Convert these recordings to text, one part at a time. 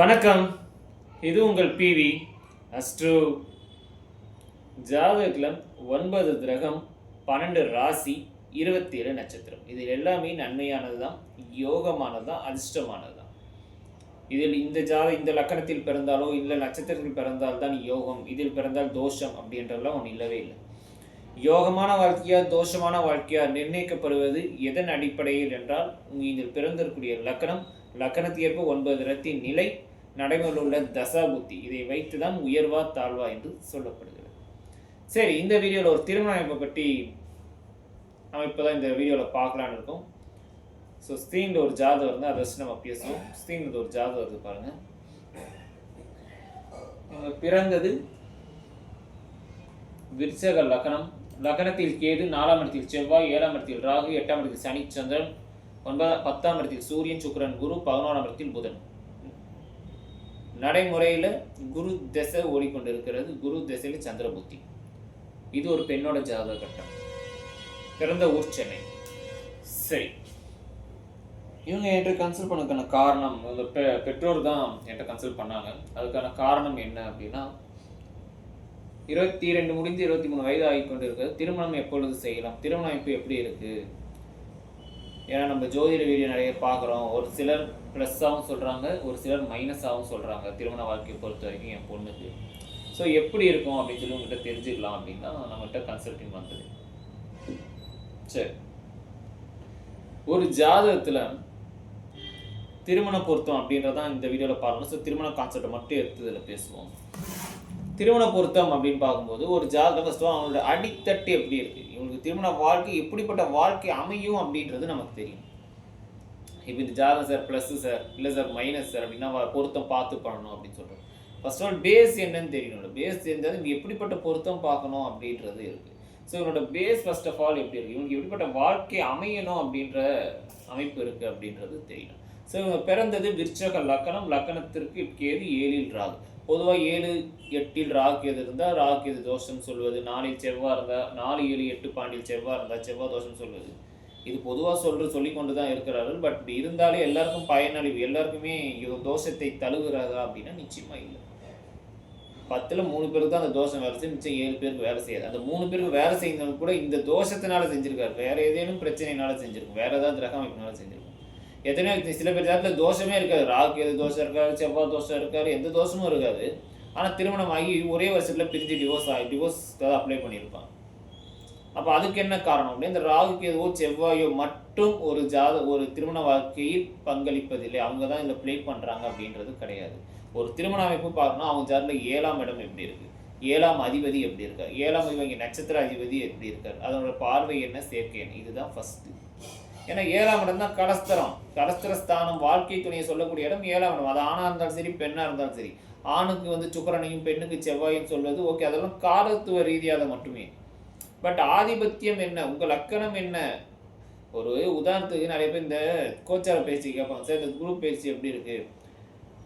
வணக்கம். இது உங்கள் பிவி அஸ்ட்ரோ ஜாதகத்தில் ஒன்பது கிரகம் பன்னெண்டு ராசி இருபத்தி ஏழு நட்சத்திரம். இது எல்லாமே நன்மையானது தான் யோகமானது தான் அதிர்ஷ்டமானது தான் இதில் இந்த ஜாத இந்த லக்கணத்தில் பிறந்தாலோ இல்லை நட்சத்திரத்தில் பிறந்தால் தான் யோகம் இதில் பிறந்தால் தோஷம் அப்படின்றதெல்லாம் ஒன்று இல்லவே இல்லை. யோகமான வாழ்க்கையா தோஷமான வாழ்க்கையா நிர்ணயிக்கப்படுவது எதன் அடிப்படையில் என்றால் உங்க இதில் பிறந்திருக்கக்கூடிய லக்கணம் லக்கணத்தை ஒன்பது ரத்தின் நிலை நடைமுறையில் உள்ள தசா புத்தி. இதை வைத்து தான் உயர்வா தாழ்வா என்று சொல்லப்படுகிறது. சரி இந்த வீடியோவில் ஒரு திருமண அமைப்பை பற்றி அமைப்பு தான் இந்த வீடியோவில் பார்க்கலான்னு இருக்கோம். ஸோ ஸ்க்ரீனில் ஒரு ஜாதகம் வந்து அதை வச்சு நம்ம பேசுவோம். ஸ்க்ரீனில் ஒரு ஜாதகம் இருக்குது பாருங்கள் இவங்க பிறந்தது விருச்சக லக்னம் லக்னத்தில் கேது நாலாம் இடத்தில் செவ்வாய் ஏழாம் இடத்தில் ராகு எட்டாம் இடத்தில் சனி சந்திரன் ஒன்பதாம் பத்தாம் இடத்தில் சூரியன் சுக்கரன் குரு பதினோராம் இடத்தில் புதன். நடைமுறையில் குரு திசை ஓடிக்கொண்டிருக்கிறது. குரு திசையில் சந்திர புத்தி இது ஒரு பெண்ணோட ஜாதக கட்டம். பிறந்த ஊர் சென்னை. சரி. இவங்க என்கிட்ட கன்சல்ட் பண்ணதுக்கான காரணம் அந்த பெ பெற்றோர் தான் என்கிட்ட கன்சல்ட் பண்ணாங்க. அதுக்கான காரணம் என்ன அப்படின்னா இருபத்தி ரெண்டு முடிந்து இருபத்தி மூணு வயது ஆகி கொண்டிருக்கிறது. திருமணம் எப்பொழுது செய்யலாம்? திருமண அமைப்பு எப்படி இருக்குது ஏன்னா நம்ம ஜோதிட வீடியோ நிறைய பார்க்குறோம். ஒரு சிலர் ப்ளஸ்ஸாகவும் சொல்கிறாங்க ஒரு சிலர் மைனஸாகவும் சொல்கிறாங்க திருமண வாழ்க்கையை பொறுத்த வரைக்கும் என் பொண்ணுக்கு. ஸோ எப்படி இருக்கும் அப்படின்னு சொல்லி உங்கள்கிட்ட தெரிஞ்சுக்கலாம் அப்படின்னா நம்மகிட்ட கன்சல்டிங் வந்தது. சரி. ஒரு ஜாதகத்தில் திருமண பொருத்தம் அப்படின்றதான் இந்த வீடியோவில் பார்க்கணும். ஸோ திருமண கான்செப்டை மட்டும் எடுத்து இதில் பேசுவோம். திருமண பொருத்தம் அப்படின்னு பார்க்கும்போது ஒரு ஜாதகம் ஃபஸ்ட்டு அவங்களோட அடித்தட்டு எப்படி இருக்குது இவங்களுக்கு திருமண வாழ்க்கை எப்படிப்பட்ட வாழ்க்கை அமையும் அப்படின்றது நமக்கு தெரியும். இப்போ இந்த ஜாதகம் சார் ப்ளஸ்ஸு சார் இல்லை சார் மைனஸ் சார் அப்படின்னா பொருத்தம் பார்த்து பண்ணணும் அப்படின்னு சொல்கிறோம் ஃபர்ஸ்ட் ஆல் பேஸ் என்னன்னு தெரியணும். பேஸ் தெரிஞ்சால் இங்கே எப்படிப்பட்ட பொருத்தம் பார்க்கணும் அப்படின்றது இருக்குது ஸோ இவனோட பேஸ் ஃபர்ஸ்ட் ஆஃப் ஆல் எப்படி இருக்குது இவனுக்கு எப்படிப்பட்ட வாழ்க்கை அமையணும் அப்படின்ற அமைப்பு இருக்குது அப்படின்றது தெரியணும். ஸோ இவங்க பிறந்தது விருச்சக லக்கணம். லக்கணத்திற்கு கேது ஏழில் ராகு. பொதுவாக ஏழு எட்டில் ராகு எது இருந்தால் ராகு எது தோஷம் சொல்வது. நாலில் செவ்வாய் இருந்தால் நாலு ஏழு எட்டு பாண்டில் செவ்வாய் இருந்தால் செவ்வாய் தோஷம் சொல்வது. இது பொதுவாக சொல்ற சொல்லி கொண்டு தான் இருக்கிறார்கள். பட் இப்படி இருந்தாலே எல்லாருக்கும் பயனளிவு எல்லாருக்குமே இது தோஷத்தை தழுவுறதா அப்படின்னா நிச்சயமாக இல்லை. பத்தில் மூணு பேருக்கு தான் அந்த தோஷம் வேலை செய்யும். மிச்சம் ஏழு பேருக்கு வேலை செய்யாது. அந்த மூணு பேருக்கு வேலை செய்யணும் கூட இந்த தோஷத்தினால செஞ்சிருக்காரு. வேற ஏதேனும் பிரச்சனைனால செஞ்சிருக்கும். வேற ஏதாவது கிரக அமைப்பினால செஞ்சிருக்கும். எத்தனையோ சில பேர் ஜாதகத்துல தோஷமே இருக்காது. ராகு எது தோஷம் இருக்காது செவ்வாய் தோஷம் இருக்காது எந்த தோஷமும் இருக்காது. ஆனால் திருமணம் ஆகி ஒரே வருஷத்தில் பிரிஞ்சு டிவோர்ஸ் ஆகி டிவோர்ஸ்க்காக அப்ளை பண்ணியிருப்பான் அப்போ அதுக்கு என்ன காரணம் அப்படின்னா இந்த ராகு கேதுவோ செவ்வாயோ மட்டும் ஒரு ஜாத ஒரு திருமண வாழ்க்கையில் பங்களிப்பதில்லை அவங்க தான் இதில் ப்ளே பண்ணுறாங்க அப்படின்றது கிடையாது. ஒரு திருமண அமைப்பு பார்க்கணும் அவங்க ஜாதில் ஏழாம் இடம் எப்படி இருக்குது ஏழாம் அதிபதி எப்படி இருக்கார் ஏழாம் அதிபதி நட்சத்திர அதிபதி எப்படி இருக்கார்? அதனோட பார்வை என்ன சேர்க்கை என்ன? இதுதான் ஃபஸ்ட்டு ஏன்னா ஏழாம் இடம் தான் கடஸ்தரம். கடஸ்தர ஸ்தானம் வாழ்க்கை துணையை சொல்லக்கூடிய இடம் ஏழாம் இடம். அது ஆணாக இருந்தாலும் சரி பெண்ணாக இருந்தாலும் சரி. ஆணுக்கு வந்து சுக்கரனையும் பெண்ணுக்கு செவ்வாயும் சொல்வது ஓகே அதெல்லாம் காலத்துவ ரீதியாக மட்டுமே. பட் ஆதிபத்தியம் என்ன? உங்கள் லக்கணம் என்ன? ஒரு உதாரணத்துக்கு நிறைய பேர் இந்த கோச்சார பேசி கேட்பாங்க. சார் இந்த குரூப் பேசி எப்படி இருக்கு?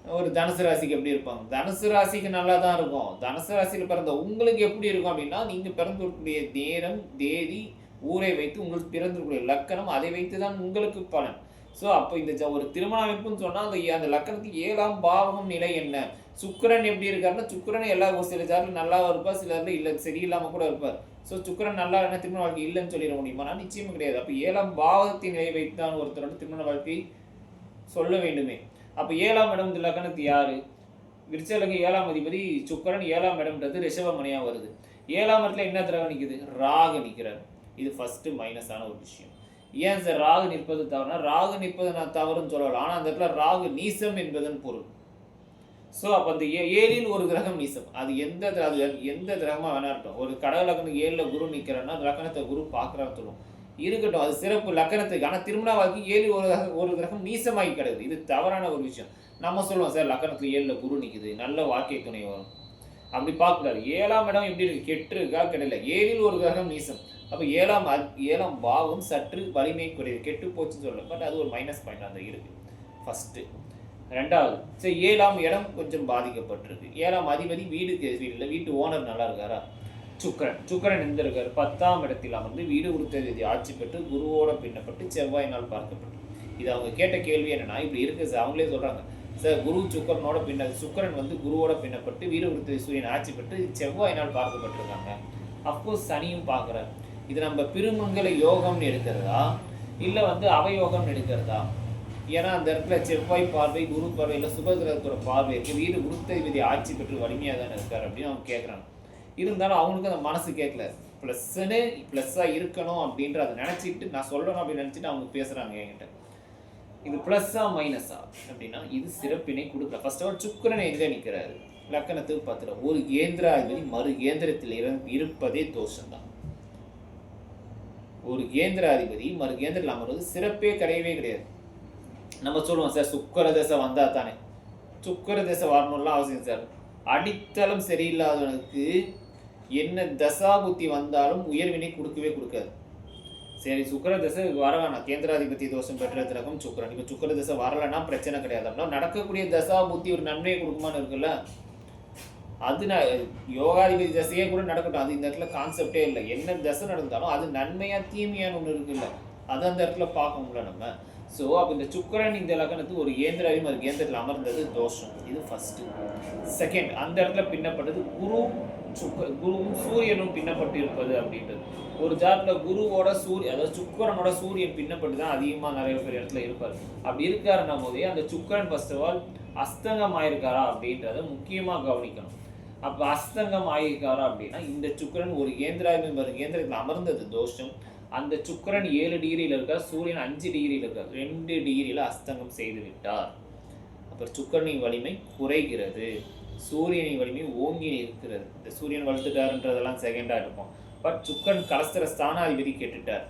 ஒரு தனுசு ராசிக்கு எப்படி இருப்பாங்க? தனுசு ராசிக்கு நல்லா தான் இருக்கும். தனுசு ராசியில் பிறந்த உங்களுக்கு எப்படி இருக்கும் அப்படின்னா நீங்கள் பிறந்திருக்கக்கூடிய நேரம் தேதி ஊரை வைத்து உங்களுக்கு பிறந்திருக்கக்கூடிய லக்கணம் அதை வைத்து தான் உங்களுக்கு பலன். ஸோ அப்போ இந்த ஜ- ஒரு திருமண அமைப்புன்னு சொன்னால் அந்த அந்த லக்கணத்துக்கு ஏழாம் பாவகம் நிலை என்ன? சுக்கரன் எப்படி இருக்காருன்னா சுக்கிரன் எல்லா ஒரு சில ஜாதில் நல்லா இருப்பார் சிலர்ல இல்லை சரியில்லாமல் கூட இருப்பார். ஸோ சுக்கிரன் நல்லா என்ன திருமண வாழ்க்கை இல்லைன்னு சொல்லிட முடியுமா? நான் நிச்சயமும் கிடையாது. அப்போ ஏழாம் பாவத்தின் நிலை வைத்து தான் ஒருத்தரோட திருமண வாழ்க்கை சொல்ல வேண்டுமே. அப்போ ஏழாம் இடம் இந்த யார் யாரு? விருச்சலங்க ஏழாம் அதிபதி சுக்கிரன் ஏழாம் இடம்ன்றது ரிஷபமணியா வருது. ஏழாம் இடத்துல என்ன திரவம் நிற்குது ராகு நிற்கிறார் இது ஃபஸ்ட்டு மைனஸான ஒரு விஷயம். ஏன் சார் ராகு நிற்பது தவறுனா ராகு நிற்பது நான் தவறுன்னு சொல்லலாம். ஆனால் அந்த இடத்துல ராகு நீசம் என்பதன் பொருள். ஸோ அப்போ அந்த ஏ ஏழில் ஒரு கிரகம் நீசம். அது எந்த அது எந்த கிரகமாக வேணா இருக்கட்டும். ஒரு கடக லக்னம் ஏழில் குரு நிற்கிறன்னா அந்த லக்கணத்தை குரு பார்க்குறான்னு சொல்லுவோம். இருக்கட்டும் அது சிறப்பு லக்கணத்துக்கு. ஆனால் திருமண வாழ்க்கை ஏழு ஒரு கிரகம் ஒரு கிரகம் நீசமாகி கிடக்குது. இது தவறான ஒரு விஷயம். நம்ம சொல்லுவோம் சார் லக்கணத்தில் ஏழில் குரு நிற்குது நல்ல வாழ்க்கை துணை வரும். அப்படி பார்க்கக்கூடாது ஏழாம் இடம் எப்படி இருக்குது கெட்டு இருக்கா? கிடையில ஏழில் ஒரு கிரகம் நீசம். அப்போ ஏழாம் ஏழாம் பாவம் சற்று வலிமை குறையுது. கெட்டு போச்சுன்னு சொல்லலாம் பட் அது ஒரு மைனஸ் பாயிண்ட் அந்த இருக்குது ஃபஸ்ட்டு ரெண்டாவது சரி ஏழாம் இடம் கொஞ்சம் பாதிக்கப்பட்டிருக்கு. ஏழாம் அதிபதி வீடு வீட்டில் வீட்டு ஓனர் நல்லா இருக்காரா? சுக்கிரன். சுக்கிரன் இருந்திருக்கார். பத்தாம் இடத்தில் அமர்ந்து வீடு கொடுத்த தேதி ஆட்சி பெற்று குருவோட பின்னப்பட்டு செவ்வாயினால் பார்க்கப்பட்டு இது அவங்க கேட்ட கேள்வி என்னன்னா இப்படி இருக்கு சார். அவங்களே சொல்கிறாங்க சார் குரு சுக்கரனோட பின்ன சுக்கரன் வந்து குருவோட பின்னப்பட்டு வீரவிருத்தி சூரியன் ஆட்சி பெற்று செவ்வாயினால் பார்க்கப்பட்டிருக்காங்க. அஃப்கோர்ஸ் சனியும் பார்க்குறாரு. இது நம்ம பிருமங்கல யோகம்னு எடுக்கிறதா? இல்லை வந்து அவயோகம்னு எடுக்கிறதா? ஏன்னா அந்த இடத்துல செவ்வாய் பார்வை குரு பார்வை இல்லை சுபகிரகத்தோட பார்வை இருக்குது வீடு குருத்ததிபதி ஆட்சி பெற்று வலிமையாக தானே இருக்கார் அப்படின்னு அவங்க கேட்குறாங்க இருந்தாலும் அவங்களுக்கு அந்த மனசு கேட்கல ப்ளஸ்ஸுன்னு ப்ளஸ்ஸாக இருக்கணும் அப்படின்ற அதை நினச்சிட்டு நான் சொல்லணும் அப்படின்னு நினச்சிட்டு அவங்க பேசுகிறாங்க என்கிட்ட. இது ப்ளஸ்ஸா மைனஸா அப்படின்னா இது சிறப்பினை கொடுக்கல ஃபர்ஸ்ட் ஆஃப் ஆல் சுக்கிரன் எங்கே நிற்கிறாரு லக்கணத்துக்கு பார்த்துட ஒரு கேந்திராதிபதி மறு கேந்திரத்தில் இருப்பதே தோஷம்தான். ஒரு கேந்திராதிபதி மறு கேந்திரத்தில் அமர்வது சிறப்பே கிடையவே கிடையாது. நம்ம சொல்லுவோம் சார் சுக்கர தசை வந்தால் தானே. சுக்கர தசை வரணும்லாம் அவசியம் சார். அடித்தளம் சரியில்லாதவனுக்கு என்ன தசா புத்தி வந்தாலும் உயர்வினை கொடுக்கவே கொடுக்காது. சரி சுக்கர தசை வர வேணாம். கேந்திராதிபத்திய தோஷம் பெற்ற திரகம் சுக்கரன். இப்போ சுக்கர தசை வரலைன்னா பிரச்சனை கிடையாது. அப்படின்னா நடக்கக்கூடிய தசா புத்தி ஒரு நன்மையை கொடுக்குமான்னு இருக்குல்ல? அது நான் யோகாதிபதி தசையே கூட நடக்கட்டும். அது இந்த இடத்துல கான்செப்டே இல்லை. என்ன தசை நடந்தாலும் அது நன்மையாக தீமையான ஒன்று இருக்குல்ல? அது அந்த இடத்துல பார்க்கணும்ல நம்ம. ஸோ அப்போ இந்த சுக்கரன் இந்த லக்னத்துக்கு ஒரு கேந்திராவையும் அது ஏந்திரத்தில் அமர்ந்தது தோஷம். இது ஃபஸ்ட்டு செகண்ட் அந்த இடத்துல பின்னப்பட்டது குரு சுக்க குருவும் சூரியனும் பின்னப்பட்டு இருப்பது அப்படின்றது. ஒரு ஜாத்தில் குருவோட சூரிய அதாவது சுக்கரனோட சூரியன் பின்னப்பட்டு தான் அதிகமாக நிறைய பேர் இடத்துல இருப்பார். அப்படி இருக்காருன்னா போதே அந்த சுக்கரன் ஃபர்ஸ்ட் ஆஃப் ஆல் அஸ்தங்கம் ஆயிருக்காரா அப்படின்றத முக்கியமாக கவனிக்கணும். அப்போ அஸ்தங்கம் ஆயிருக்காரா அப்படின்னா இந்த சுக்கரன் ஒரு கேந்திராவின் ஒரு அமர்ந்தது தோஷம். அந்த சுக்கரன் ஏழு டிகிரியில் இருக்கார் சூரியன் அஞ்சு டிகிரியில் இருக்கார். ரெண்டு டிகிரியில் அஸ்தங்கம் செய்து விட்டார். அப்புறம் சுக்கரனின் வலிமை குறைகிறது. சூரியனின் வலிமை ஓங்கி இருக்கிறது இந்த சூரியன் வளர்த்துட்டாருன்றதெல்லாம் செகண்டாக இருக்கும் பட் சுக்கரன் கலஸ்திர ஸ்தானாதிபதி கேட்டுட்டார்.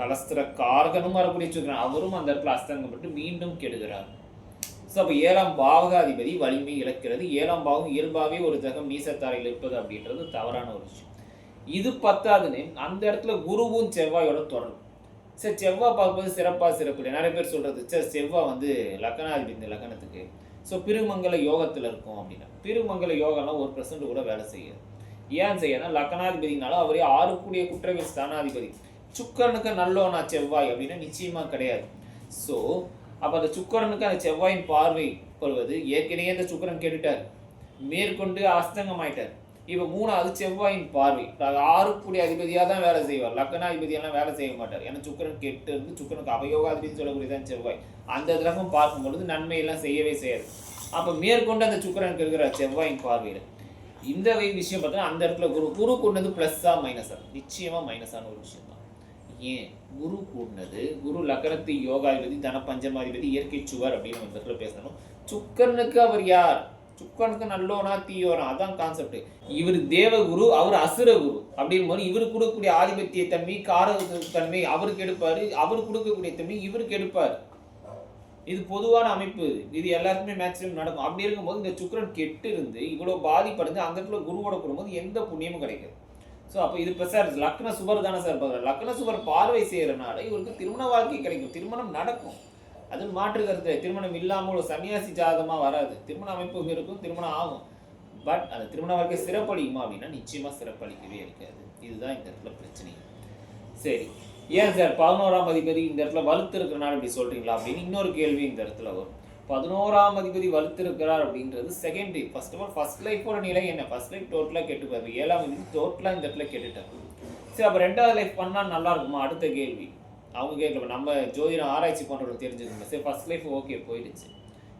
கலஸ்திர காரகனும் வரக்கூடிய சுக்கரன். அவரும் அந்த இடத்துல அஸ்தங்கப்பட்டு மீண்டும் கெடுகிறார். ஸோ அப்போ ஏழாம் பாவகாதிபதி வலிமை இழக்கிறது. ஏழாம் பாவம் இயல்பாகவே ஒரு ஜகம் நீசத்தாரையில் இருப்பது அப்படின்றது தவறான ஒரு விஷயம். இது பத்தாதுன்னு அந்த இடத்துல குருவும் செவ்வாயோட தொடரும். சரி செவ்வாய் பார்க்கும்போது சிறப்பாக சிறப்பு இல்லை நிறைய பேர் சொல்கிறது சார் செவ்வாய் வந்து லக்கணாதிபதி இந்த லக்கணத்துக்கு. ஸோ பிருமங்கல யோகத்தில் இருக்கும் அப்படின்னா பிருமங்கல யோகம்லாம் ஒரு பர்சன்ட் கூட வேலை செய்யாது. ஏன் செய்யனா லக்கணாதிபதினால அவரே ஆறுக்கூடிய குற்றவியல் ஸ்தானாதிபதி. சுக்கரனுக்கு நல்லோனா செவ்வாய் அப்படின்னா நிச்சயமாக கிடையாது. ஸோ அப்போ அந்த சுக்கரனுக்கு அந்த செவ்வாயின் பார்வை கொள்வது ஏற்கனவே அந்த சுக்கரன் கேட்டுட்டார். மேற்கொண்டு அஸ்தங்கமாயிட்டார். இப்போ மூணாவது செவ்வாயின் பார்வை. ஆறுக்குடி அதிபதியாக தான் வேலை செய்வார். லக்னாதிபதியெல்லாம் வேலை செய்ய மாட்டார். ஏன்னா சுக்கரன் கெட்டு இருந்து சுக்கரனுக்கு அவயோகாதிபதி சொல்லக்கூடியதான் செவ்வாய். அந்த கிரகம் பார்க்கும் பொழுது நன்மையெல்லாம் செய்யவே செய்யாது. அப்போ மேற்கொண்டு அந்த சுக்கரனுக்கு இருக்கிற செவ்வாயின் பார்வையில். இந்த வகை விஷயம் பார்த்தா அந்த இடத்துல குரு குரு கூடினது ப்ளஸ்ஸா மைனஸா நிச்சயமாக மைனஸான ஒரு விஷயம் தான். ஏன்? குரு கூடினது குரு லக்னத்து யோகாதிபதி தன பஞ்சமாதிபதி இயற்கை சுவர் அப்படின்னு ஒரு இடத்துல பேசணும். சுக்கரனுக்கு அவர் யார்? சுக்கனுக்கு நல்லோனா தீயோனா அதான் கான்செப்ட் இவர் தேவகுரு அவர் அசுரகுரு. அப்படின் போது இவர் கொடுக்கக்கூடிய ஆதிபத்திய தன்மை காரக தன்மை அவருக்கு எடுப்பாரு. அவர் கொடுக்கக்கூடிய தன்மை இவருக்கு எடுப்பார். இது பொதுவான அமைப்பு. இது எல்லாருக்குமே மேக்ஸிமம் நடக்கும். அப்படி இருக்கும்போது இந்த சுக்கரன் கெட்டு இருந்து இவ்வளோ பாதிப்படைந்து அந்த இடத்துல குருவோட போடும்போது எந்த புண்ணியமும் கிடைக்காது. ஸோ அப்போ இது இப்போ சார் லக்ன சுவர் தானே சார் பார்க்குறாரு. லக்ன சுவர் பார்வை செய்கிறனால இவருக்கு திருமண வாழ்க்கை கிடைக்கும். திருமணம் நடக்கும். அது மாற்று கருத்து. திருமணம் இல்லாமல் ஒரு சன்னியாசி ஜாதகமாக வராது. திருமண அமைப்பு இருக்கும் திருமணம் ஆகும். பட் அந்த திருமண வாழ்க்கை சிறப்பளிக்குமா அப்படின்னா நிச்சயமாக சிறப்பளிக்கவே இருக்காது. இதுதான் இந்த இடத்துல பிரச்சனை. சரி. ஏன் சார் பதினோராம் அதிபதி இந்த இடத்துல வலுத்து இருக்கிறனால இப்படி சொல்கிறீங்களா அப்படின்னு இன்னொரு கேள்வி இந்த இடத்துல வரும். பதினோராம் அதிபதி வலுத்து இருக்கிறார் அப்படின்றது secondary first of all first லைஃபோட நிலை என்ன? ஃபர்ஸ்ட் லைஃப் டோட்டலாக கேட்டுப்பாரு ஏழாம் அதிபதி டோட்டலாக இந்த இடத்துல கெட்டுட்டார். சரி அப்போ ரெண்டாவது லைஃப் பண்ணால் நல்லா இருக்குமா? அடுத்த கேள்வி. அவங்க கேட்கல நம்ம ஜோதிடம் ஆராய்ச்சி பண்ணுறவங்க தெரிஞ்சுக்கணும் சரி ஃபர்ஸ்ட் லைஃப் ஓகே போயிடுச்சு.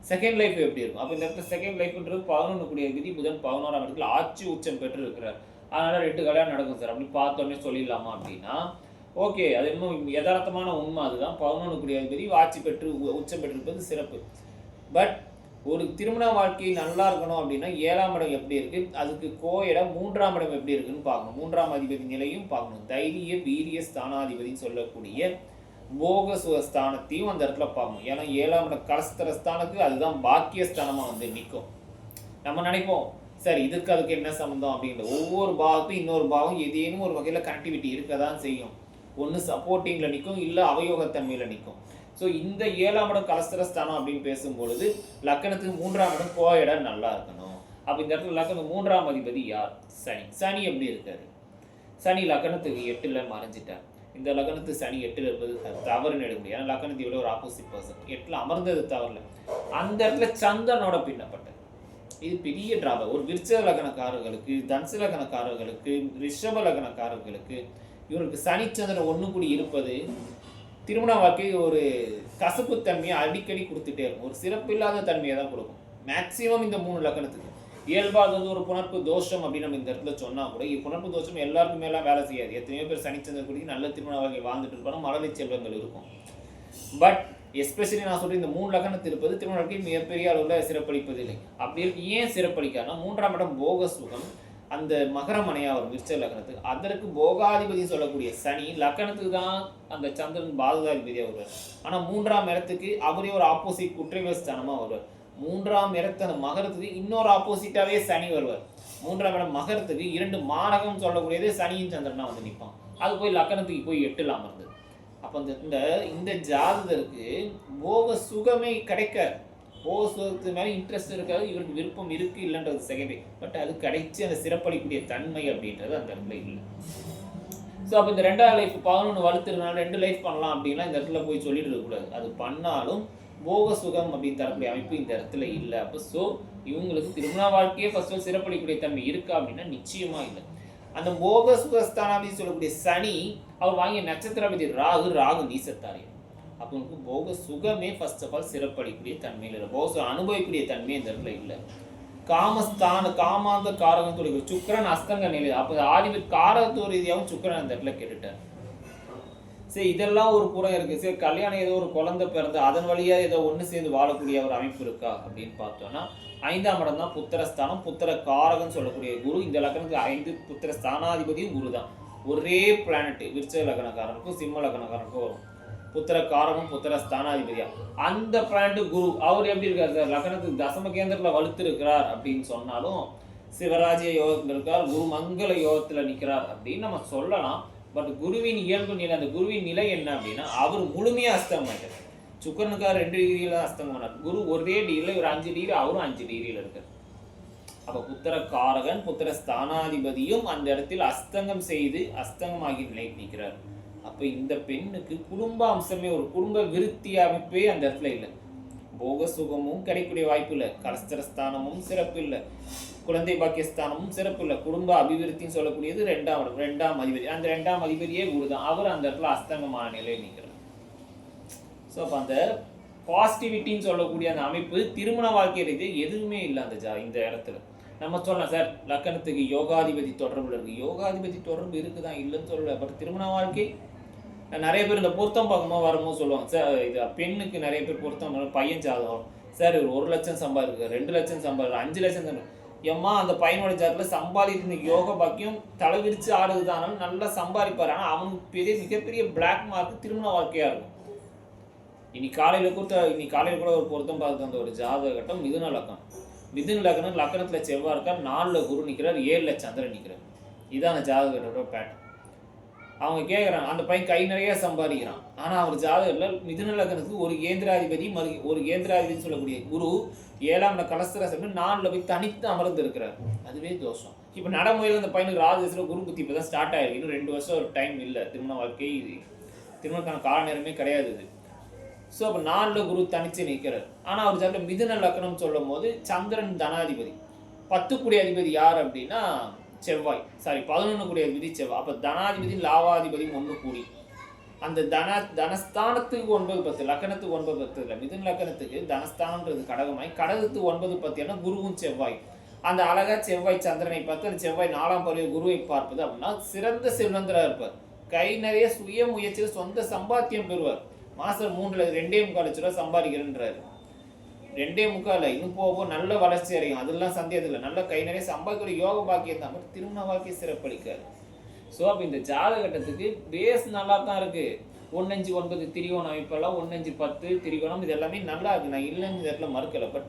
செகண்ட் லைஃப் எப்படி இருக்கும்? அப்போ இந்த இடத்துல செகண்ட் லைஃப்ன்றது பதினொன்று கூடிய விதி புதன் பதினோராம் இடத்துல ஆட்சி உச்சம் பெற்று இருக்கிறார் அதனால் ரெண்டு கல்யாணம் நடக்கும் சார். அப்படி பார்த்தோன்னே சொல்லிடலாமா அப்படின்னா ஓகே அது இன்னும் யதார்த்தமான உண்மை அதுதான். பதினொன்று கூடிய விதி ஆட்சி பெற்று உ- உச்சம் பெற்றிருப்பது சிறப்பு. பட் ஒரு திருமண வாழ்க்கை நல்லா இருக்கணும் அப்படின்னா ஏழாம் இடம் எப்படி இருக்கு? அதுக்கு கோயிடம் மூன்றாம் இடம் எப்படி இருக்குன்னு பார்க்கணும். மூன்றாம் அதிபதி நிலையும் பார்க்கணும். தைரிய வீரிய ஸ்தானாதிபதின்னு சொல்லக்கூடிய போக ஸ்தானத்தையும் அந்த இடத்துல பார்க்கணும். ஏன்னா ஏழாம் இடம் கலஸ்தர ஸ்தானத்துக்கு அதுதான் பாக்கியஸ்தானமாக வந்து நிற்கும் நம்ம நினைப்போம் சரி இதுக்கு அதுக்கு என்ன சம்மந்தம் அப்படின்ற ஒவ்வொரு பாவத்தும் இன்னொரு பாவம் ஏதேனும் ஒரு வகையில் கனெக்டிவிட்டி இருக்க தான் செய்யும் ஒன்று சப்போர்ட்டிங்கில் நிற்கும் இல்லை அவயோகத்தன்மையில் நிற்கும் ஸோ இந்த ஏழாம் இடம் கலஸ்தரஸ்தானம் அப்படின்னு பேசும்பொழுது லக்கணத்துக்கு மூன்றாம் இடம் கோ இடம் நல்லா இருக்கணும். அப்போ இந்த இடத்துல லக்கணம் மூன்றாம் அதிபதி யார்? சனி. சனி எப்படி இருக்காரு? சனி லக்கணத்துக்கு எட்டில் மறைஞ்சிட்டார் இந்த லக்னத்து சனி எட்டில் இருப்பது தவறுன்னு எடுக்க முடியாது ஏன்னா லக்னத்தை விட ஒரு ஆப்போசிட் பர்சன் எட்டில் அமர்ந்தது தவறில். அந்த இடத்துல சந்தனோட பின்னப்பட்டது. இது பெரிய டிராபா ஒரு விருச்ச லக்னக்காரர்களுக்கு தனுசு லக்னக்காரர்களுக்கு ரிஷப லக்னக்காரர்களுக்கு இவருக்கு சனிச்சந்திரன் ஒன்று கூடி இருப்பது திருமண வாழ்க்கை ஒரு கசப்புத்தன்மையை அடிக்கடி கொடுத்துட்டே இருக்கும். ஒரு சிறப்பில்லாத தன்மையை தான் கொடுக்கும். மேக்சிமம் இந்த மூணு லக்கணத்துக்கு. இயல்பாக அது வந்து ஒரு புணர்ப்பு தோஷம் அப்படின்னு நம்ம இந்த இடத்துல சொன்னால் கூட இது புணர்ப்பு தோஷம் எல்லாருக்குமே எல்லாம் வேலை செய்யாது. எத்தனையோ பேர் சனிச்சந்திரன் குடிக்கு நல்ல திருமண வாழ்க்கை வாழ்ந்துட்டு இருப்பாங்க. மழலை செல்வங்கள் இருக்கும். பட் எஸ்பெஷலி நான் சொல்கிறேன் இந்த மூணு லக்கணத்து இருப்பது திருமண வாழ்க்கை மிகப்பெரிய அளவில் சிறப்பளிப்பதில்லை. அப்படி இருக்கு. ஏன் சிறப்பளிக்காதுன்னா மூன்றாம் இடம் போக சுகம் அந்த மகர மனையா வரும் விருச்ச லக்னத்துக்கு. அதற்கு போகாதிபதி சொல்லக்கூடிய சனி லக்னத்துக்கு தான் அந்த சந்திரன் பாதகாதிபதியாக வருவார் ஆனால் மூன்றாம் இடத்துக்கு அவரே ஒரு ஆப்போசிட் குற்றவியல் ஸ்தானமாக வருவார். மூன்றாம் இடத்து அந்த மகரத்துக்கு இன்னொரு ஆப்போசிட்டாகவே சனி வருவார். மூன்றாம் இடம் மகரத்துக்கு இரண்டு மாரகம் சொல்லக்கூடியது சனியும் சந்திரனாக வந்து நிற்பான். அது போய் லக்னத்துக்கு போய் எட்டுல அமர்ந்தது அப்போ இந்த இந்த இந்த ஜாதகருக்கு போக சுகமே கிடைக்காது. போக மேலே இன்ட்ரெஸ்ட் இருக்காது இவருக்கு விருப்பம் இருக்கு இல்லைன்றது செகண்டரி பட் அது கிடைச்சி அந்த சிறப்பளிக்கூடிய தன்மை அப்படின்றது அந்த இடத்துல இல்லை. ஸோ அப்போ இந்த ரெண்டாவது லைஃப் பதினொன்று வளர்த்துறதுனால ரெண்டு லைஃப் பண்ணலாம் அப்படின்னா இந்த இடத்துல போய் சொல்லிட்டு இருக்கக்கூடாது அது பண்ணாலும் போக சுகம் அப்படின்னு தரக்கூடிய அமைப்பு இந்த இடத்துல இல்லை. அப்போ ஸோ இவங்களுக்கு திருமண வாழ்க்கையே ஃபர்ஸ்ட் ஆல் சிறப்பளிக்கக்கூடிய தன்மை இருக்கா அப்படின்னா நிச்சயமாக இல்லை. அந்த போக சுகஸ்தானாபதி சொல்லக்கூடிய சனி அவர் வாங்கிய நட்சத்திரபதி ராகு ராகு நீசத்தாரியம். அப்போ உங்களுக்கு போக சுகமே ஃபர்ஸ்ட் ஆஃப் ஆல் சிறப்படிக்கூடிய தன்மையில் இல்லை. போக அனுபவிக்கூடிய அனுபவிக்கக்கூடிய தன்மை இந்த இடத்துல இல்லை. காமஸ்தான காமாந்த காரகத்துடைய சுக்கரன் அஸ்தங்க நிலை. அப்போ ஆதிபதி காரகத்துவ ரீதியாகவும் சுக்கிரன் அந்த இடத்துல கேட்டுட்டார். சரி இதெல்லாம் ஒரு புறம் இருக்குது சரி கல்யாணம் ஏதோ ஒரு குழந்தை பிறந்து அதன் வழியாக ஏதோ ஒன்று சேர்ந்து வாழக்கூடிய ஒரு அமைப்பு இருக்கா அப்படின்னு பார்த்தோன்னா ஐந்தாம் இடம் தான் புத்திரஸ்தானம். புத்திர காரகம்னு சொல்லக்கூடிய குரு. இந்த லக்னத்துக்கு ஐந்து புத்திர ஸ்தானாதிபதியும் குரு தான். ஒரே பிளானட் விருச்ச லக்னக்காரனுக்கும் சிம்ம லக்னக்காரனுக்கும் வரும். புத்திர காரகம் புத்திர ஸ்தானாதிபதியா அந்த பிளானட் குரு அவர் எப்படி இருக்கார் சார்? லக்னத்துக்கு தசம கேந்திரத்தில் வலுத்து இருக்கிறார் அப்படின்னு சொன்னாலும் சிவராஜ்ய யோகத்தில் இருக்கார் குரு மங்கள யோகத்தில் நிற்கிறார் அப்படின்னு நம்ம சொல்லலாம். பட் குருவின் இயல்பு நிலை அந்த குருவின் நிலை என்ன அப்படின்னா அவர் முழுமையாக அஸ்தமாயிட்டார் சுக்கரனுக்கார் ரெண்டு டிகிரியில் தான் அஸ்தங்கம் பண்ணார் குரு ஒரே டிகிரியில் ஒரு அஞ்சு டிகிரி அவரும் அஞ்சு டிகிரியில் இருக்கார். அப்போ புத்திர காரகன் புத்திர ஸ்தானாதிபதியும் அந்த இடத்தில் அஸ்தங்கம் செய்து அஸ்தங்கமாகி நிலை நிற்கிறார். அப்போ இந்த பெண்ணுக்கு குடும்ப அம்சமே ஒரு குடும்ப விருத்தி அமைப்பே அந்த இடத்துல இல்லை. போக சுகமும் கிடைக்கக்கூடிய வாய்ப்பு இல்லை. கலஸ்தரஸ்தானமும் சிறப்பு இல்லை. குழந்தை பாக்கியஸ்தானமும் சிறப்பு இல்லை. குடும்ப அபிவிருத்தின்னு சொல்லக்கூடியது ரெண்டாம் ரெண்டாம் அதிபதி. அந்த ரெண்டாம் அதிபதியே குரு தான் அவர் அந்த இடத்துல அஸ்தங்கமான நிலையில் நிற்கிறார் ஸோ அப்போ அந்த பாசிட்டிவிட்டின்னு சொல்லக்கூடிய அந்த அமைப்பு திருமண வாழ்க்கை இது எதுவுமே இல்லை அந்த ஜா இந்த இடத்துல. நம்ம சொல்லலாம் சார் லக்கணத்துக்கு யோகாதிபதி தொடர்புல இருக்கு. யோகாதிபதி தொடர்பு இருக்குதான் இல்லைன்னு சொல்லல. பட் திருமண வாழ்க்கை நிறைய பேர் இந்த பொருத்தம் பார்க்கும்போது வரும்போது சொல்லுவாங்க சார் இது பெண்ணுக்கு நிறைய பேர் பொருத்தம் பையன் ஜாதகம் வரும். சார் இவர் ஒரு லட்சம் சம்பாதிருக்கு ரெண்டு லட்சம் சம்பாதிருக்கு அஞ்சு லட்சம் சம்பாதி எம்மா அந்த பையனோட ஜாதகத்தில் சம்பாதிக்கிற யோக பாக்கியம் தலைவிரிச்சு ஆடுதுதானாலும் நல்லா சம்பாதிப்பார். ஆனால் அவனுக்கு பெரிய மிகப்பெரிய பிளாக் மார்க் திருமண வாழ்க்கையாக இருக்கும். இனி காலையில் கூட இனி காலையில் கூட ஒரு பொருத்தம் பார்த்து அந்த ஒரு ஜாதக கட்டம் மிதுன லக்கணம். மிதுன லக்கணம் லக்னத்தில் செவ்வாய் இருக்கார் நாலில் குரு நிற்கிறார் ஏழில் சந்திரன் நிற்கிறார் இதான் அந்த ஜாதகத்தோட பேட்டர்ன் அவங்க கேட்குறாங்க அந்த பையன் கை நிறைய சம்பாதிக்கிறான். ஆனால் அவர் ஜாதகத்தில் மிதுன லக்னத்துக்கு ஒரு கேந்திராதிபதி மறு ஒரு கேந்திராதிபதி சொல்லக்கூடிய குரு ஏழாம் கலஸ்தர சமயம் நாலில் போய் தனித்து அமர்ந்து இருக்கிறார் அதுவே தோஷம். இப்போ நடைமுறையில் அந்த பையனுக்கு ராஜேஸ்வர குரு புத்தி இப்போ தான் ஸ்டார்ட் ஆகிருக்கு இன்னும் ரெண்டு வருஷம் ஒரு டைம் இல்லை. திருமண வாழ்க்கை திருமணக்கான கால நேரமே கிடையாது இது. ஸோ அப்போ நாலில் குரு தனித்து நிற்கிறார் ஆனால் அவர் ஜாதகத்தில் மிதுன லக்னம் சொல்லும் போது சந்திரன் தனாதிபதி. பத்துக்குடி அதிபதி யார் அப்படின்னா செவ்வாய். சாரி பதினொன்று கூடிய அதிபதி செவ்வாய். அப்போ தனாதிபதி லாவாதிபதி ஒன்று கூடி. அந்த தன தனஸ்தானத்துக்கு ஒன்பது பத்து லக்கணத்துக்கு ஒன்பது பத்து இல்லை மிதுன லக்கணத்துக்கு தனஸ்தானன்றது கடகமாய். கடகத்துக்கு ஒன்பது பத்துனா குருவும் செவ்வாய். அந்த அழகா செவ்வாய் சந்திரனை பார்த்து அந்த செவ்வாய் நாலாம் பருவ குருவை பார்ப்பது அப்படின்னா சிறந்த செல்வந்தராக இருப்பார். கை நிறைய சுய முயற்சியில் சொந்த சம்பாத்தியம் பெறுவார். மாசம் மூன்றில் ரெண்டே முக்கால் லட்ச ரூபா சம்பாதிக்கிறேன்றாரு. ரெண்டே முக்கால் இன்னும் போக போக நல்ல வளர்ச்சி அடையும். அதெல்லாம் சந்தேகம் இல்லை நல்ல கை நிறைய சம்பாதிக்கிற யோக பாக்கியம் தான். பட் திருமண வாழ்க்கை சிறப்பளிக்காது. ஸோ அப்போ இந்த ஜாதகட்டத்துக்கு பேஸ் நல்லா தான் இருக்குது ஒன்னஞ்சு ஒன்பது திரிகோணம். அமைப்பெல்லாம் ஒன்னஞ்சு பத்து திரிகோணம். இது எல்லாமே நல்லா இருக்குது நான் இல்லைன்னு இடத்துல மறுக்கலை. பட்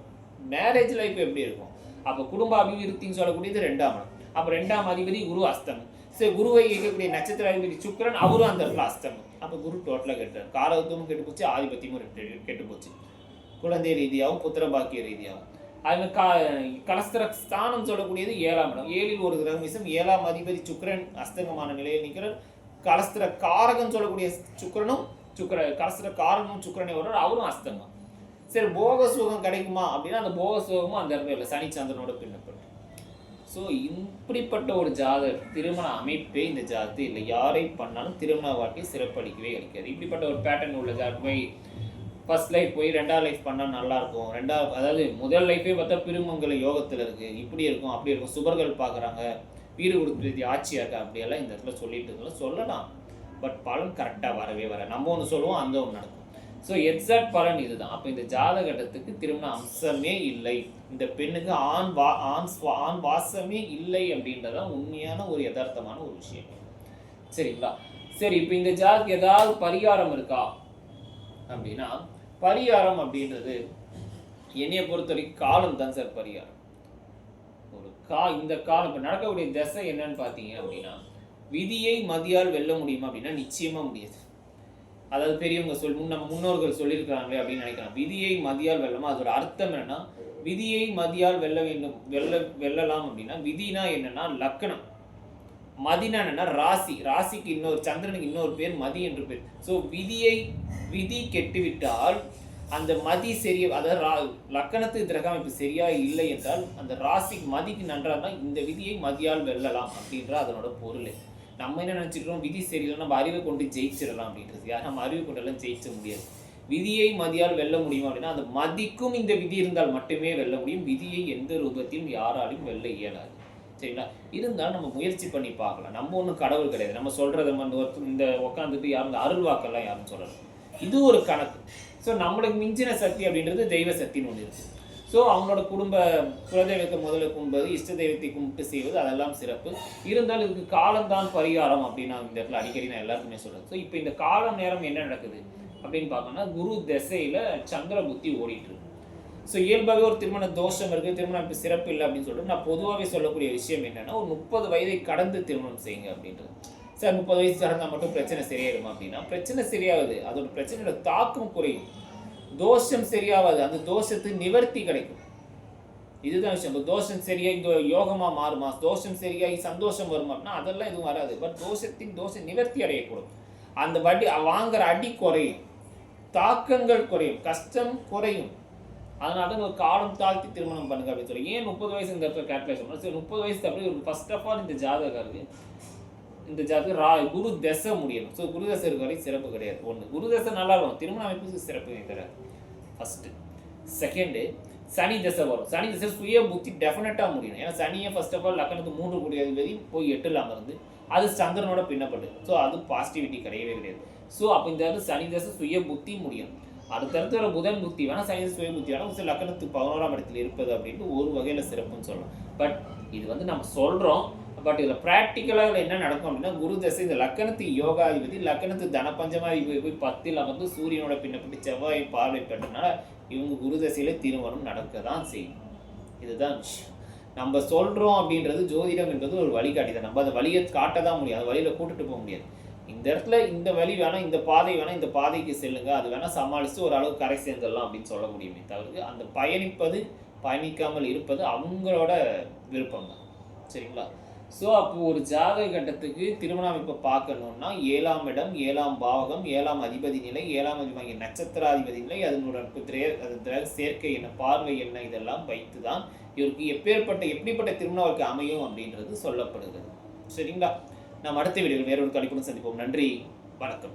மேரேஜ் லைஃப் எப்படி இருக்கும்? அப்போ குடும்ப அபிவிருத்தின்னு சொல்லக்கூடியது ரெண்டாம் இடம். அப்போ ரெண்டாம் அதிபதி குரு அஸ்தமம் சரி குருவை இயக்கக்கூடிய நட்சத்திர அதிபதி சுக்கரன் அவரும் அந்த இடத்துல அஸ்தமம் அப்போ குரு டோட்டலாக கெட்டார். காலத்துவமும் கெட்டு போச்சு. ஆதிபத்தியமும் கெட்டு போச்சு. குழந்தை ரீதியாகவும் புத்திர பாக்கிய ரீதியாகவும். அது கா கலஸ்திர ஸ்தானம் சொல்லக்கூடியது ஏழாம் இடம். ஏழில் ஒரு கிரகமிசம் ஏழாம் அதிபதி சுக்கரன் அஸ்தங்கமான நிலையில் நிற்கிறார். கலஸ்திர காரகம் சொல்லக்கூடிய சுக்கிரனும் சுக்கர கலஸ்திர காரகமும் சுக்கிரனே வர்றார். அவரும் அஸ்தம் சரி போக சுகம் கிடைக்குமா அப்படின்னா அந்த போக சுகமும் அந்த இடத்துல இல்லை. சனி சந்திரனோட பின்னப்பட்டு. ஸோ இப்படிப்பட்ட ஒரு ஜாதக திருமண அமைப்பே இந்த ஜாதகத்தை இல்லை. யாரை பண்ணாலும் திருமண வாழ்க்கை சிறப்பளிக்கவே கிடைக்காது. இப்படிப்பட்ட ஒரு பேட்டர்ன் உள்ள ஜாதகமே ஃபர்ஸ்ட் லைஃப் போய் ரெண்டாவது லைஃப் பண்ணால் நல்லா இருக்கும் ரெண்டாவது அதாவது முதல் லைஃபே பார்த்தா திருமங்கல யோகத்தில் இருக்கு. இப்படி இருக்கும் அப்படி இருக்கும். சுபர்கள் பார்க்குறாங்க வீடு கொடுத்து ஆட்சியாக இருக்கா? அப்படியெல்லாம் இந்த இடத்துல சொல்லிட்டு இருக்கலாம் சொல்லலாம். பட் பலன் கரெக்டாக வரவே வர நம்ம ஒன்று சொல்லுவோம் அந்த ஒன்று நடக்கும். ஸோ எக்ஸாக்ட் பலன் இதுதான். அப்போ இந்த ஜாதகட்டத்துக்கு திருமண அம்சமே இல்லை. இந்த பெண்ணுக்கு ஆண் வா ஆண் ஆண் வாசமே இல்லை அப்படின்றதான் உண்மையான ஒரு யதார்த்தமான ஒரு விஷயம். சரிங்களா? சரி இப்போ இந்த ஜாதகம் ஏதாவது பரிகாரம் இருக்கா? அப்படின்னா பரிகாரம் அப்படின்றது என்னையை பொறுத்த வரைக்கும் காலம் தான் சார் பரிகாரம். ஒரு கா இந்த காலம் இப்போ நடக்கக்கூடிய திசை என்னன்னு பார்த்தீங்க அப்படின்னா விதியை மதியால் வெல்ல முடியுமா அப்படின்னா நிச்சயமாக முடியாது. அதாவது பெரியவங்க சொல் முன் நம்ம முன்னோர்கள் சொல்லியிருக்கிறாங்களே அப்படின்னு நினைக்கிறேன் விதியை மதியால் வெல்லமா? அதோட அர்த்தம் என்னன்னா விதியை மதியால் வெல்ல வேண்டும் வெல்ல வெல்லலாம் அப்படின்னா விதினா என்னன்னா லக்கணம். மதினா ராசி. ராசிக்கு இன்னொரு சந்திரனுக்கு இன்னொரு பேர் மதி என்று பேர். ஸோ விதியை விதி கெட்டுவிட்டால் அந்த மதி சரிய அதாவது ரா- லக்கணத்து கிரக அமைப்பு சரியா இல்லை என்றால் அந்த ராசிக்கு மதிக்கு நன்றாக இந்த விதியை மதியால் வெல்லலாம் அப்படின்ற அதனோட பொருள். நம்ம என்ன நினச்சிக்கிறோம் விதி சரியில்லை நம்ம அறிவை கொண்டு ஜெயிச்சிடலாம் அப்படின்றது. யார்? நம்ம அறிவை கொண்டெல்லாம் ஜெயிச்ச முடியாது. விதியை மதியால் வெல்ல முடியும் அப்படின்னா அந்த மதிக்கும் இந்த விதி இருந்தால் மட்டுமே வெல்ல முடியும். விதியை எந்த ரூபத்திலும் யாராலையும் வெல்ல இயலாது. சரிங்களா? இருந்தாலும் நம்ம முயற்சி பண்ணி பார்க்கலாம். நம்ம ஒன்றும் கடவுள் கிடையாது. நம்ம சொல்கிறத வந்து ஒருத்தர் இந்த உட்காந்துட்டு யாரும் அருள்வாக்கெல்லாம் அருள் வாக்கெல்லாம் யாரும் சொல்லணும் இது ஒரு கணக்கு. ஸோ நம்மளுக்கு மிஞ்சின சக்தி அப்படின்றது தெய்வ சக்தின்னு ஒன்று இருக்குது ஸோ அவங்களோட குடும்ப குலதெய்வத்தை முதல்ல கும்பிடுவது இஷ்ட தெய்வத்தை கும்பிட்டு செய்வது அதெல்லாம் சிறப்பு. இருந்தாலும் இதுக்கு காலம்தான் பரிகாரம் அப்படின்னு நான் இந்த இடத்துல அடிக்கடி நான் எல்லாருக்குமே சொல்கிறேன் ஸோ இப்போ இந்த காலம் நேரம் என்ன நடக்குது அப்படின்னு பார்த்தோம்னா குரு திசையில் சந்திர புத்தி ஓடிட்டு இருக்கு. ஸோ இயல்பாகவே ஒரு திருமண தோஷம் இருக்குது திருமணம் இப்போ சிறப்பு இல்லை அப்படின்னு சொல்லிட்டு நான் பொதுவாகவே சொல்லக்கூடிய விஷயம் என்னென்னா ஒரு முப்பது வயதை கடந்து திருமணம் செய்யுங்க அப்படின்றது. சார் முப்பது வயசு கடந்தால் மட்டும் பிரச்சனை சரியாயிடுமா அப்படின்னா பிரச்சனை சரியாகுது. அதோட பிரச்சனையோட தாக்கம் குறையும். தோஷம் சரியாகாது. அந்த தோஷத்துக்கு நிவர்த்தி கிடைக்கும். இதுதான் விஷயம். இப்போ தோஷம் சரியாகி யோகமாக யோகமா மாறுமா? தோஷம் சரியாகி சந்தோஷம் வருமா அப்படின்னா அதெல்லாம் எதுவும் வராது. பட் தோஷத்தின் தோஷம் நிவர்த்தி அடையக்கூடும். அந்த வட்டி வாங்குற அடி குறையும். தாக்கங்கள் குறையும். கஷ்டம் குறையும். அதனால தான் ஒரு காலம் தாழ்த்தி திருமணம் பண்ணுங்க அப்படின்னு சொல்லி. ஏன் முப்பது வயசு இந்த இடத்துல கேல்குலேஷன் பண்ண சரி முப்பது வயசு அப்படி ஒரு ஃபர்ஸ்ட் ஆஃப் ஆல் இந்த ஜாதகருக்கு இந்த ஜாதகம் ரா குரு தசை முடியணும். ஸோ குரு தசை இருக்க வரைக்கும் சிறப்பு கிடையாது. ஒன்று குரு தசை நல்லா இருக்கும் திருமண அமைப்புக்கு சிறப்பு கிடையாது. ஃபஸ்ட்டு செகண்டு சனி தசை வரும். சனி தசை சுய புத்தி டெஃபினட்டாக முடியணும். ஏன்னா சனியை ஃபர்ஸ்ட் ஆஃப் ஆல் லக்கணத்து மூன்று கூடிய அதிபதி போய் எட்டுல அமர்ந்து அது சந்திரனோட பின்னப்பட்டு. ஸோ அது பாசிட்டிவிட்டி கிடையவே கிடையாது. ஸோ அப்போ இந்த சனி தசை சுய புத்தி முடியும். அடுத்தடுத்து வர புதன் புத்தி வேணால் சனி சுய புத்தி வேணால் சில லக்கணத்துக்கு பதினோராம் இடத்துல இருப்பது அப்படின்ட்டு ஒரு வகையில் சிறப்புன்னு சொல்லலாம். பட் இது வந்து நம்ம சொல்கிறோம் பட் இதில் ப்ராக்டிக்கலாக என்ன நடக்கும் அப்படின்னா குரு தசை இந்த லக்கணத்து யோகாதிபதி லக்கணத்து தனபஞ்சமாதிபதி போய் பத்தில் வந்து சூரியனோட பின்னப்பட்டு செவ்வாய் பார்வை பெற்றனால இவங்க குரு தசையில திருமணம் நடக்க தான் செய்யும். இதுதான் விஷயம். நம்ம சொல்றோம் அப்படின்றது ஜோதிடம் என்றது ஒரு வழிகாட்டி தான் நம்ம அந்த வழியை காட்ட தான் முடியும். அந்த வழியில கூட்டிட்டு போக முடியாது. இந்த இடத்துல இந்த வழி வேணால் இந்த பாதை வேணால் இந்த பாதைக்கு செல்லுங்க. அது வேணால் சமாளித்து ஓரளவு கரை சேர்ந்துடலாம் அப்படின்னு சொல்ல முடியுமே தவிர்த்து அந்த பயணிப்பது பயணிக்காமல் இருப்பது அவங்களோட விருப்பம் தான் சரிங்களா? ஸோ அப்போ ஒரு ஜாதக கட்டத்துக்கு திருமண அமைப்பை பார்க்கணுன்னா ஏழாம் இடம் ஏழாம் பாவகம் ஏழாம் அதிபதி நிலை ஏழாம் அதிபதி நட்சத்திராதிபதி நிலை அதனுடன் அது சேர்க்கை என்ன பார்வை என்ன இதெல்லாம் வைத்து தான் இவருக்கு எப்பேற்பட்ட எப்படிப்பட்ட திருமண வாழ்க்கை அமையும் அப்படின்றது சொல்லப்படுகிறது. சரிங்களா? நாம் அடுத்த வீடியோவில் வேறொரு கணிப்புடன் சந்திப்போம். நன்றி வணக்கம்.